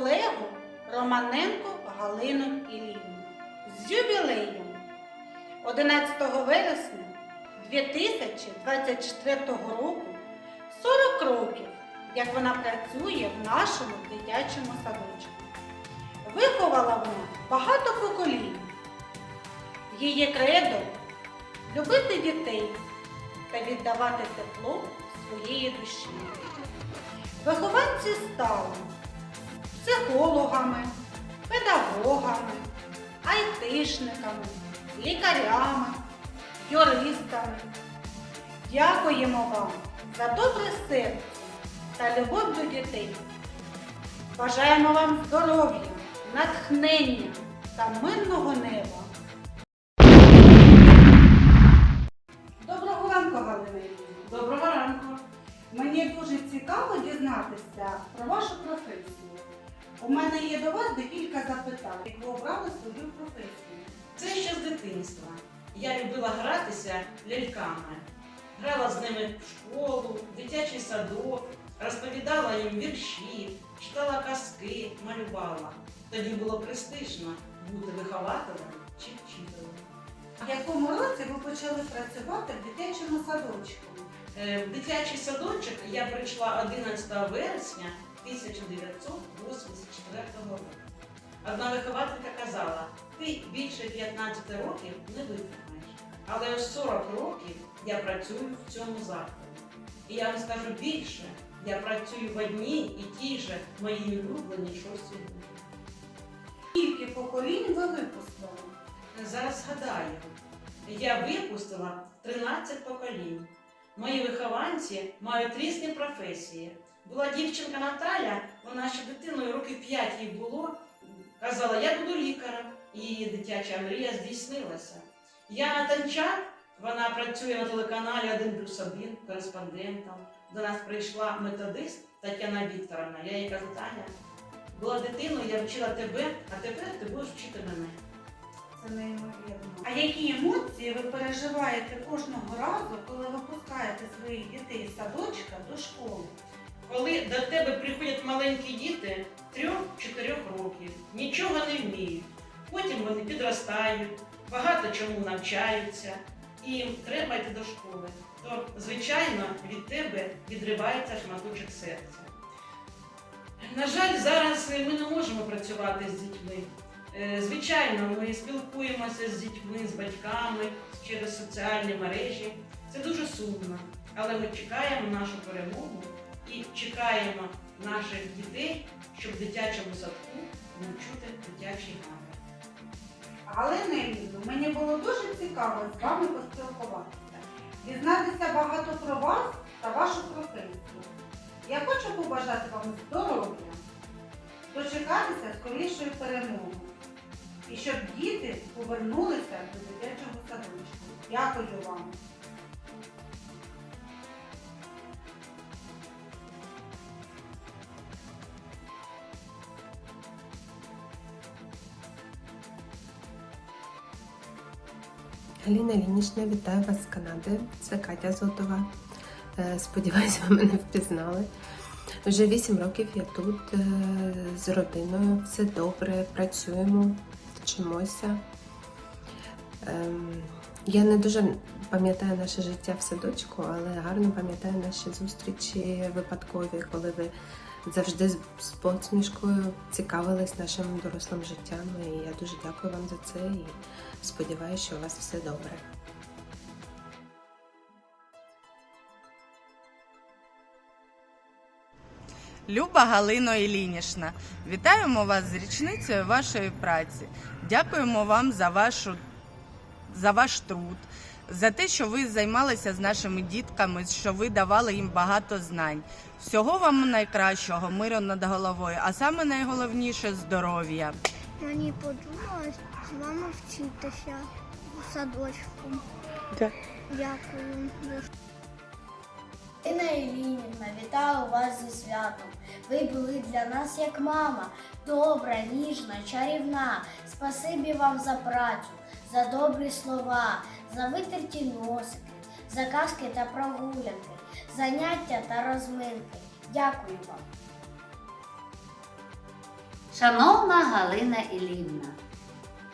колегу Романенко Галину Іллівну з ювілеєм 11 вересня 2024 року 40 років, як вона працює в нашому дитячому садочку. Виховала вона багато поколінь. Її кредо любити дітей та віддавати тепло своєї душі. Вихованці стали психологами, педагогами, айтишниками, лікарями, юристами. Дякуємо вам за добре серце та любов до дітей. Бажаємо вам здоров'я, натхнення та мирного неба. Доброго ранку, Галина Доброго ранку. Мені дуже цікаво дізнатися про вашу професію. У мене є до вас декілька запитань, як ви обрали свою професію. Це ще з дитинства. Я любила гратися ляльками. Грала з ними в школу, в дитячий садок, розповідала їм вірші, читала казки, малювала. Тоді було престижно бути вихователем чи вчителем. В якому році ви почали працювати в дитячому садочку? Е, В дитячий садочок я прийшла 11 вересня 1984 року. Одна вихователька казала, ти більше 15 років не витримаєш. Але ось 40 років я працюю в цьому закладі. І я вам скажу більше, я працюю в одній і тій же моїй улюбленій шостій групі. Скільки поколінь ви випустили? Зараз згадаю, я випустила 13 поколінь. Мої вихованці мають різні професії. Була дівчинка Наталя, вона ще дитиною років 5 їй було, казала, я буду лікарем. Її дитяча мрія здійснилася. Яна Танчак, вона працює на телеканалі 1 плюс 1 кореспондентом. До нас прийшла методист Тетяна Вікторовна. Я їй кажу, Таня, була дитиною, я вчила тебе, а тепер ти будеш вчити мене. Які емоції ви переживаєте кожного разу, коли випускаєте своїх дітей з садочка до школи? Коли до тебе приходять маленькі діти 3-4 років, нічого не вміють. Потім вони підростають, багато чому навчаються, і їм треба йти до школи. То, звичайно, від тебе відривається шматочок серця. На жаль, зараз ми не можемо працювати з дітьми. Е, Звичайно, ми спілкуємося з дітьми, з батьками через соціальні мережі. Це дуже сумно, але ми чекаємо нашу перемогу і чекаємо наших дітей, щоб в дитячому садку не чути дитячий гамір. Галина Іллівна, мені було дуже цікаво з вами поспілкуватися, дізнатися багато про вас та вашу професію. Я хочу побажати вам здоров'я, дочекатися скорішої перемоги і щоб діти повернулися до дитячого садочку. Дякую вам. Аліна Лінічна, вітаю вас з Канади. Це Катя Зотова. Е, Сподіваюсь, ви мене впізнали. Вже 8 років я тут е, з родиною. Все добре, працюємо, вчимося. Ем, Я не дуже пам'ятаю наше життя в садочку, але гарно пам'ятаю наші зустрічі випадкові, коли ви завжди з посмішкою цікавились нашим дорослим життям. І я дуже дякую вам за це і сподіваюся, що у вас все добре. Люба Галино Ілінішна, вітаємо вас з річницею вашої праці. Дякуємо вам за вашу за ваш труд, за те, що ви займалися з нашими дітками, що ви давали їм багато знань. Всього вам найкращого, миру над головою, а саме найголовніше здоров'я. Мені подумалось з вами вчитися в садочку. Так. Дякую. Інна Ілінівна, вітаю вас зі святом. Ви були для нас як мама, добра, ніжна, чарівна. Спасибі вам за працю, за добрі слова, за витерті носики, за казки та прогулянки, заняття та розминки. Дякую вам. Шановна Галина Ілівна,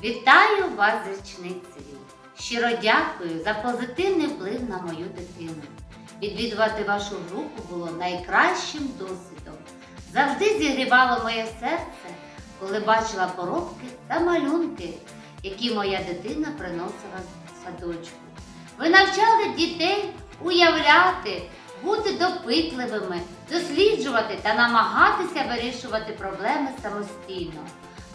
вітаю вас з річницею. Щиро дякую за позитивний вплив на мою дитину. Відвідувати вашу групу було найкращим досвідом. Завжди зігрівало моє серце, коли бачила поробки та малюнки, які моя дитина приносила з садочку. Ви навчали дітей уявляти, бути допитливими, досліджувати та намагатися вирішувати проблеми самостійно.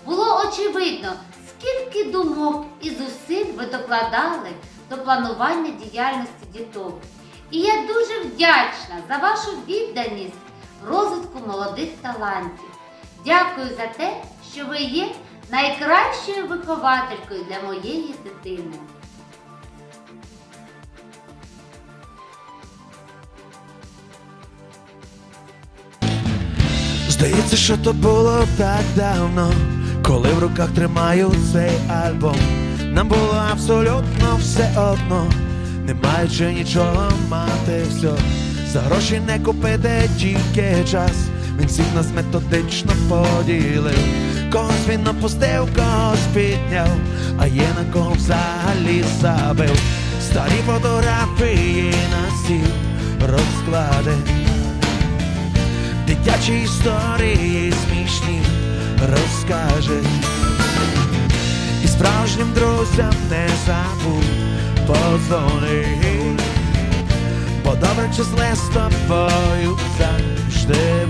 Було очевидно, скільки думок і зусиль ви докладали до планування діяльності діток. І я дуже вдячна за вашу відданість розвитку молодих талантів. Дякую за те, що ви є найкращою вихователькою для моєї дитини. Здається, що то було так давно, коли в руках тримаю цей альбом. Нам було абсолютно все одно, не маючи нічого мати все. За гроші не купити тільки час. Він всіх нас методично поділив. Когось він опустив, когось підняв, а є на кого взагалі забив. Старі фотографії на стіл розклади. Дитячі історії смішні розкаже. І справжнім друзям не забудь подзвони. Бо добре числе з тобою завжди.